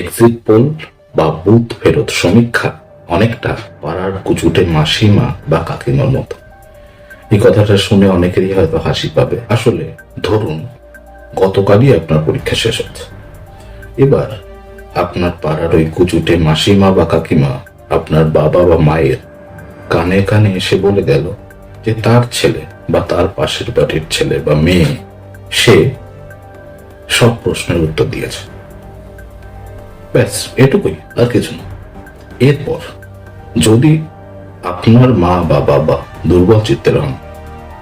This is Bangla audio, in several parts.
এক্সিট পোল বা বুথ ফেরত সমীক্ষা অনেকটা পাড়ার কুচুটে মাসিমা বা কাকিমার মতো। এই কথাটা শুনে অনেকেরই হয়তো হাসি পাবে। আসলে ধরুন, গতকালই আপনার পরীক্ষা শেষ হচ্ছে এবার আপনার পাড়ার ওই কুচুটে মাসিমা বা কাকিমা আপনার বাবা বা মায়ের কানে কানে এসে বলে গেল যে তার ছেলে বা তার পাশের বাড়ির ছেলে বা মেয়ে, সে সব প্রশ্নের উত্তর দিয়েছে। ব্যাস, এটুকুই, আর কিছু না। এরপর, যদি আপনার মা বা বাবা দুর্বল চিত্তের হন,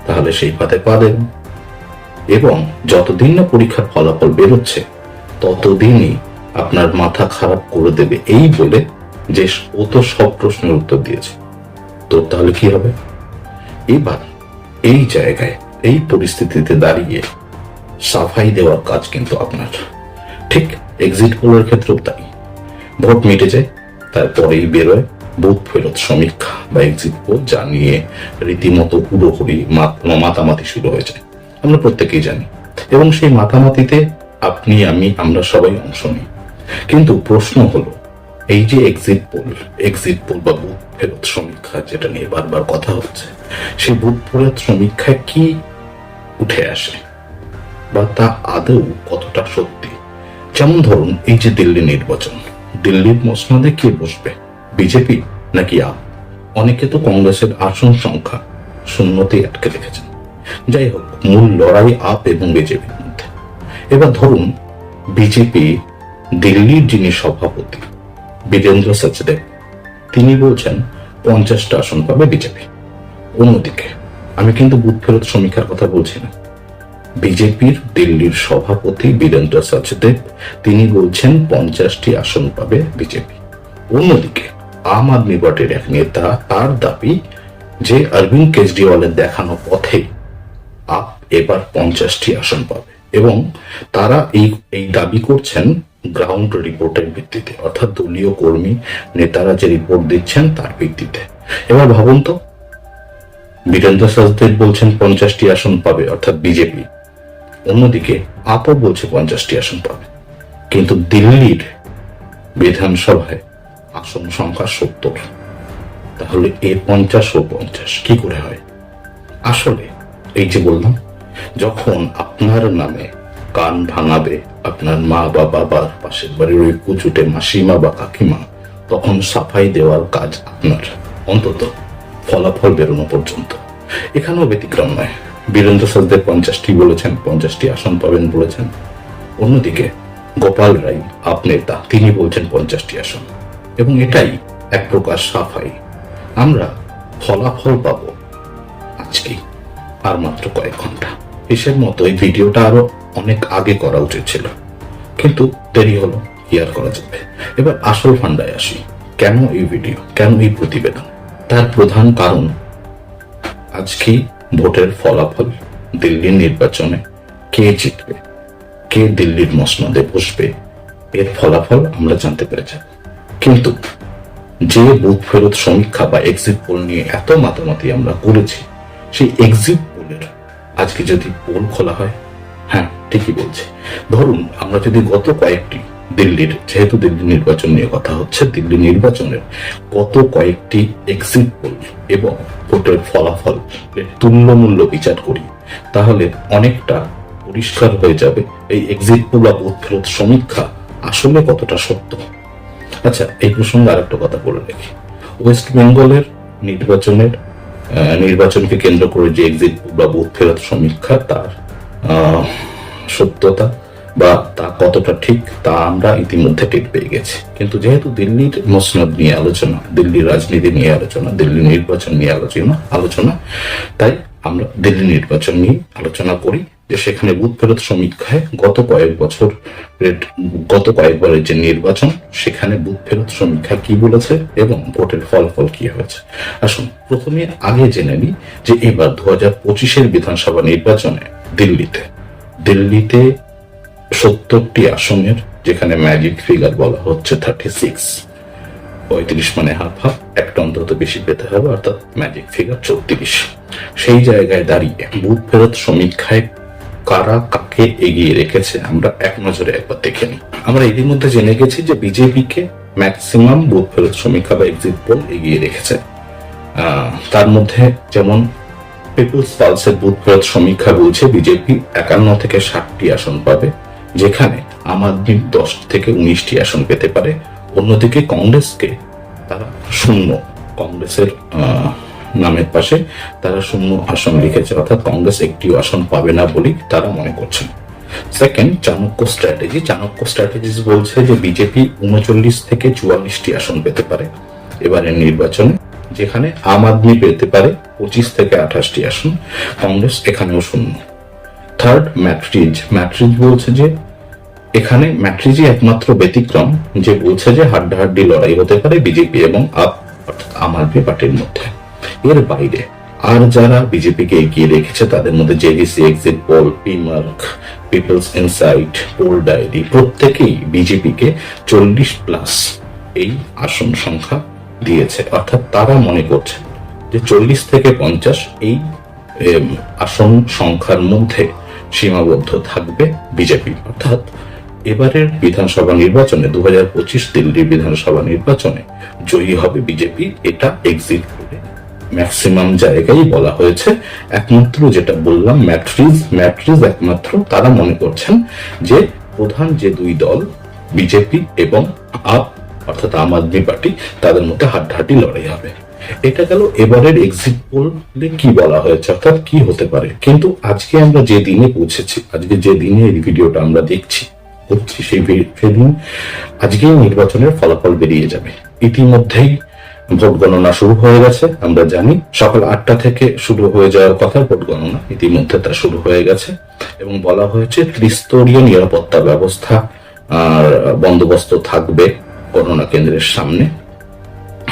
তাহলে সেই পাতে পা দেবেন এবং যতদিন না পরীক্ষার ফলাফল বেরোচ্ছে, ততদিনই আপনার মাথা খারাপ করে দেবে এই বলে যে ও তো সব প্রশ্নের উত্তর দিয়েছে। তো তাহলে কি হবে? এবার এই জায়গায়, এই পরিস্থিতিতে দাঁড়িয়ে সাফাই দেওয়ার কাজ কিন্তু আপনার। ঠিক এক্সিট পোলের ক্ষেত্রেও তাই। ভোট মিটে যায় তারপরেই বেরোয় বুথ ফেরত সমীক্ষা বা এক্সিট পোল যা নিয়ে রীতিমতো পুরোপুরি মাতামাতি শুরু হয়ে যায় আমরা প্রত্যেকেই জানি। এবং সেই মাতামাতিতে আপনি, আমি, আমরা সবাই অংশ নিই। কিন্তু প্রশ্ন হলো, এই যে এক্সিট পোল এক্সিট পোল বা বুথ ফেরত সমীক্ষা যেটা নিয়ে বারবার কথা হচ্ছে, সেই বুথ ফেরত সমীক্ষায় কি উঠে আসে? বা তা আদৌ কতটা সত্যি? যেমন ধরুন, এই যে দিল্লি নির্বাচন। দিল্লির মসনদে কে বসবে? বিজেপি নাকি আপ? অনেকে তো কংগ্রেসের আসন সংখ্যা শূন্যতে আটকে রেখেছেন। যাই হোক, মূল লড়াই আপ এবং বিজেপির মধ্যে। এবার ধরুন, বিজেপি দিল্লির যিনি সভাপতি বীরেন্দ্র সচদেব, তিনি বলছেন, পঞ্চাশটা আসন পাবে বিজেপি। অন্যদিকে, আমি কিন্তু বুথ ফেরত সমীক্ষার কথা বলছি না। বিজেপির দিল্লির সভাপতি বীরেন্দ্র সচদেব, তিনি বলছেন পঞ্চাশটি আসন পাবে বিজেপি। অন্যদিকে আম আদমি পার্টির এক নেতা তার দাবি যে অরবিন্দ কেজরিওয়ালের দেখানো পথে আপ এবার পঞ্চাশটি আসন পাবে এবং তারা এই এই দাবি করছেন গ্রাউন্ড রিপোর্টের ভিত্তিতে, অর্থাৎ দলীয় কর্মী নেতারা যে রিপোর্ট দিচ্ছেন তার ভিত্তিতে। এবার ভাবুন তো, বীরেন্দ্র সচদেব বলছেন পঞ্চাশটি আসন পাবে, অর্থাৎ বিজেপি। অন্যদিকে আপও বলছে পঞ্চাশটি আসন পাবে। কিন্তু দিল্লির বিধানসভায় আসন সংখ্যা সত্তর। তাহলে এ পঞ্চাশ ও পঞ্চাশ কি করে হয়? আসলে এই যে বললাম, যখন আপনার নামে কান ভাঙাবে আপনার মা বা বাবার পাশের বাড়ির ওই কুচুটে মাসিমা বা কাকিমা, তখন সাফাই দেওয়ার কাজ আপনার অন্তত ফলাফল বেরোনো পর্যন্ত। এখানেও ব্যতিক্রম নয়। বীরেন্দ্র সচদেব পঞ্চাশটি বলেছেন, পঞ্চাশটি আসন পাবেন বলেছেন। অন্যদিকে গোপাল রায় আপ নেতা তিনি বলছেন পঞ্চাশটি আসন। এবং এটাই এক প্রকার সাফাই। আমরা ফলাফল পাবো আজকেই, আর মাত্র কয়েক ঘণ্টা। হিসেব মতো এই ভিডিওটা আরও অনেক আগে করা উচিত ছিল। কিন্তু দেরি হলো আর করা যাবে? এবার আসল ফান্ডায় আসি। কেন এই ভিডিও? কেন এই প্রতিবেদন? তার প্রধান কারণ আজকেই ভোটের ফলাফল দিল্লির নির্বাচনে কে জিতবে? কে দিল্লির মসনদে বসবে? এর ফলাফল আমরা জানতে পেরে যাব কিন্তু যে বুথ ফেরত সমীক্ষা বা এক্সিট পোল নিয়ে এত মাতামাতি আমরা করেছি, সেই এক্সিট পোলের আজকে যদি পোল খোলা হয় হ্যাঁ ঠিকই বলছি। ধরুন, আমরা যদি গত কয়েকটি দিল্লির, যেহেতু দিল্লি নির্বাচন নিয়ে কথা হচ্ছে, দিল্লি নির্বাচনের গত কয়েকটি এক্সিট পোল এবং ভোটের ফলাফল তুল্যমূল্য বিচার করি, তাহলে অনেকটা পরিষ্কার হয়ে যাবে এই এক্সিট পোল বা বুথ ফেরত সমীক্ষা আসলে কতটা সত্য। আচ্ছা এই প্রসঙ্গে আরেকটা কথা বলে রাখি। ওয়েস্ট বেঙ্গলের নির্বাচনের নির্বাচনকে কেন্দ্র করে যে এক্সিট বা বুথ ফেরত সমীক্ষা, তার সত্যতা বা তা কতটা ঠিক, তা আমরা ইতিমধ্যে টের পেয়ে গেছি। কিন্তু যেহেতু দিল্লির মসনদ নিয়ে আলোচনা, দিল্লির রাজনীতি নিয়ে আলোচনা, দিল্লি নির্বাচন নিয়ে আলোচনা আলোচনা, তাই আমরা দিল্লি নির্বাচন নিয়ে আলোচনা করি যে সেখানে বুথ ফেরত সমীক্ষায় গত কয়েক বছর গত কয়েকবারের যে নির্বাচন, সেখানে বুথ ফেরত সমীক্ষা কি বলেছে এবং ভোটের ফলাফল কি হয়েছে। আসুন, প্রথমে আগে জেনে নিই যে এবার দু হাজার পঁচিশের বিধানসভা নির্বাচনে দিল্লিতে দিল্লিতে সত্তরটি আসনের, যেখানে ম্যাজিক ফিগার বলা হচ্ছে থার্টি সিক্স পঁয়ত্রিশ মানে হাফ হাফ একটা অন্তত বেশি পেতে হবে, অর্থাৎ ম্যাজিক ফিগার চৌত্রিশ। সেই জায়গায় দাঁড়িয়ে বুথ ফেরত সমীক্ষায় কারা কাকে এগিয়ে রেখেছে, আমরা এক নজরে একবার দেখে নিই। আমরা এরই মধ্যে জেনে গেছি যে বিজেপিকে ম্যাক্সিমাম বুথ ফেরত সমীক্ষা বা এক্সিট পোল এগিয়ে রেখেছে। তার মধ্যে যেমন পিপলস পালসের বুথ ফেরত সমীক্ষা বলছে, বিজেপি একান্ন থেকে ষাটটি আসন পাবে। যেখানে আম আদমি দশ থেকে উনিশটি আসন পেতে পারে। অন্যদিকে কংগ্রেসকে তারা শূন্য, কংগ্রেসের নামের পাশে তারা শূন্য আসন লিখেছে, অর্থাৎ কংগ্রেস একটিও আসন পাবে না বলেই তারা মনে করছেন। Second Chanakya strategy Chanakya strategies বলছে যে বিজেপি উনচল্লিশ থেকে চুয়াল্লিশটি আসন পেতে পারে। এবারের নির্বাচনে যেখানে আম আদমি পেতে পারে পঁচিশ থেকে আঠাশটি আসন, কংগ্রেস এখানেও শূন্য। থার্ড ম্যাট্রিজ ম্যাট্রিজ বলছে যে, এখানে ম্যাট্রিজই একমাত্র ব্যতিক্রম যে বলছে যে হাড্ডাহাড্ডি লড়াই হতে পারে বিজেপি এবং আপ, অর্থাৎ আম আদমি পার্টির মধ্যে। এর বাইরে, আর যারা বিজেপিকে এগিয়ে রেখেছে, তাদের মধ্যে JDC exit poll P Marq People's insight poll diary প্রত্যেকেই বিজেপিকে চল্লিশ প্লাস এই আসন সংখ্যা দিয়েছে। অর্থাৎ তারা মনে করছে যে চল্লিশ থেকে পঞ্চাশ এই আসন সংখ্যার মধ্যে সীমাবদ্ধ থাকবে বিজেপি। অর্থাৎ এবারের বিধানসভা নির্বাচনে দু হাজার পঁচিশ দিল্লির বিধানসভা নির্বাচনে জয়ী হবে বিজেপি, এটা এক্সিট করে ম্যাক্সিমাম জায়গায় বলা হয়েছে। একমাত্র যেটা বললাম ম্যাট্রিজ ম্যাট্রিজ একমাত্র, তারা মনে করছেন যে প্রধান যে দুই দল, বিজেপি এবং আপ, অর্থাৎ আম আদমি পার্টি, তাদের মধ্যে হাড্ডাহাড্ডি লড়াই হবে। এটা গেল এবারের এক্সিট পোলে কি বলা হয়েছে? অর্থাৎ কি হতে পারে? কিন্তু আজকে আমরা যে দিনে পৌঁছেছি, আজকে যে দিনে এই ভিডিওটা আমরা দেখছি, করছি, সেই সেদিন আজকেই নির্বাচনের ফলাফল বেরিয়ে যাবে। ইতিমধ্যেই ভোট গণনা শুরু হয়ে গেছে, আমরা জানি। সকাল আটটা থেকে শুরু হয়ে যাওয়ার কথা, ভোট গণনা ইতিমধ্যে তা শুরু হয়ে গেছে। এবং বলা হয়েছে ত্রিস্তরীয় নিরাপত্তা ব্যবস্থা আর বন্দোবস্ত থাকবে গণনা কেন্দ্রের সামনে।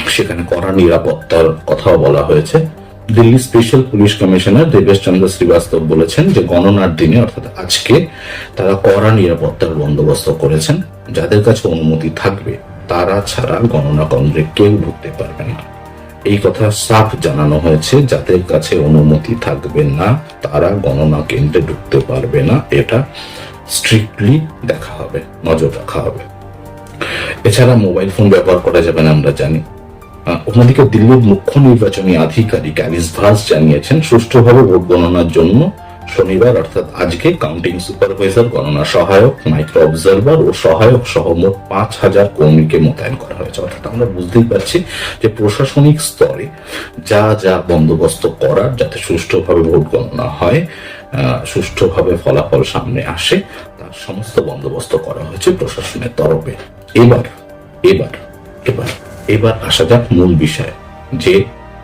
সেখানে কড়া নিরাপত্তার কথাও বলা হয়েছে। Delhi special police commissioner Debesh Chandra Srivastava বলেছেন যে গণনার দিনে, অর্থাৎ আজকে, তারা কড়া নিরাপত্তার বন্দোবস্ত করেছেন। যাদের কাছে অনুমতি থাকবে, তারা ছাড়া গণনা কেন্দ্রে কেউ ঢুকতে পারবে না। এই কথা সাফ জানানো হয়েছে, যাদের কাছে অনুমতি থাকবে না, তারা গণনা কেন্দ্রে ঢুকতে পারবে না। এটা স্ট্রিক্টলি দেখা হবে, নজর রাখা হবে। এছাড়া মোবাইল ফোন ব্যবহার করা যাবে না, আমরা জানি। অন্যদিকে দিল্লির মুখ্য নির্বাচনী আধিকারিক অ্যালিস ভাস জানিয়েছেন, সুষ্ঠুভাবে ভোট গণনার জন্য শনিবার, অর্থাৎ আজকে কাউন্টিং সুপারভাইজার গণনা সহায়ক মাইক্রো অবজারভার ও সহায়ক সহ মোট পাঁচ হাজার কর্মীকে মোতায়েন করা হয়েছে। অর্থাৎ আমরা বুঝতেই পারছি যে প্রশাসনিক স্তরে যা যা বন্দোবস্ত করার যাতে সুষ্ঠুভাবে ভোট গণনা হয় সুষ্ঠুভাবে ফলাফল সামনে আসে, তার সমস্ত বন্দোবস্ত করা হয়েছে প্রশাসনের তরফে। এবার এবার এবার। এবার আসা যাক মূল বিষয়। যে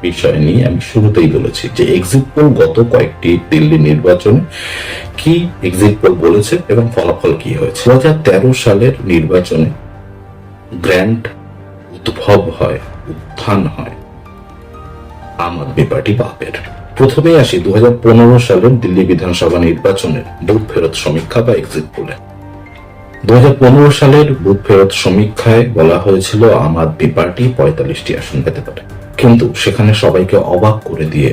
বিষয় নিয়ে আমি শুরুতেই বলেছি যে এক্সিট পোল গত কয়েকটি দিল্লি নির্বাচনে কি এক্সিট পোল বলেছে এবং ফলাফল কি হয়েছে। দু হাজার তেরো সালের নির্বাচনে গ্র্যান্ড উদ্ভব হয়, উত্থান হয় আম আদমি পার্টি বাপের। প্রথমে আসি দু হাজার পনেরো সালের দিল্লি বিধানসভা নির্বাচনের, বুথ ফেরত সমীক্ষা বা এক্সিট পোলে দু সালের বুথ ফেরত সমীক্ষায় বলা হয়েছিল আম আদমি পার্টি পঁয়তাল্লিশটি আসন পেতে পারে। কিন্তু সেখানে সবাইকে অবাক করে দিয়ে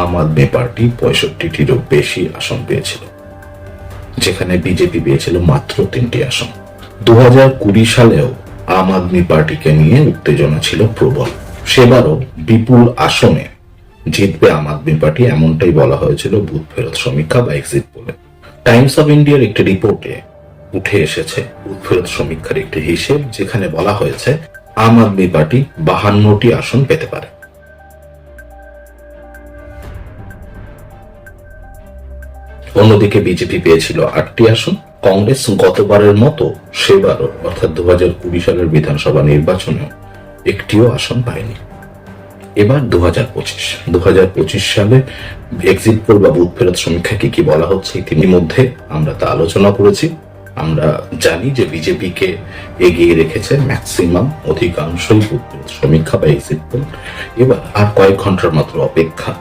আম আদমি পার্টি পঁয়ষট্টিটিরও বেশি আসন পেয়েছিল, যেখানে বিজেপি পেয়েছিল মাত্র তিনটি আসন। দু কুড়ি সালেও আম আদমি পার্টিকে নিয়ে উত্তেজনা ছিল প্রবল। সেবারও বিপুল আসনে জিতবে আম আদমি পার্টি, এমনটাই বলা হয়েছিল বুথ ফেরত সমীক্ষা বা এক্সিট পোলে। টাইমস অফ ইন্ডিয়ার একটি রিপোর্টে উঠে এসেছে ফেরত সমীক্ষার একটি হিসেব, যেখানে বলা হয়েছে, আম আদমি পার্টি বাহান্নটি আসন পেতে পারে। অন্যদিকে বিজেপি পেয়েছিল আটটি আসন। কংগ্রেস গতবারের মতো সেবারও, অর্থাৎ দু হাজার কুড়ি সালের বিধানসভা নির্বাচনেও একটিও আসন পায়নি। এবার দু হাজার পঁচিশ। দু হাজার পঁচিশ সালে এক্সিট পোল বা বুথ ফেরত সমীক্ষা কি কি বলা হচ্ছে ইতিমধ্যে আমরা তা আলোচনা করেছি। আমরা জানি যে বিজেপিকে এগিয়ে রেখেছে ম্যাক্সিমাম অধিকাংশই সমীক্ষা বা এক্সিট পোল এবার আর কয়েক ঘণ্টার মাত্র অপেক্ষা।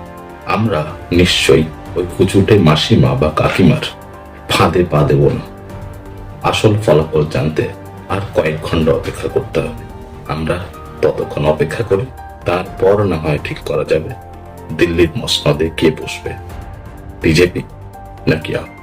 আমরা নিশ্চয়ই ওই কুচুটে মাসিমা বা কাকিমার ফাঁদে পা দেব না। আসল ফলাফল জানতে আর কয়েক ঘণ্টা অপেক্ষা করতে হবে। আমরা ততক্ষণ অপেক্ষা করি, তারপর না হয় ঠিক করা যাবে। দিল্লির মসনদে কে বসবে? বিজেপি নাকি আপ?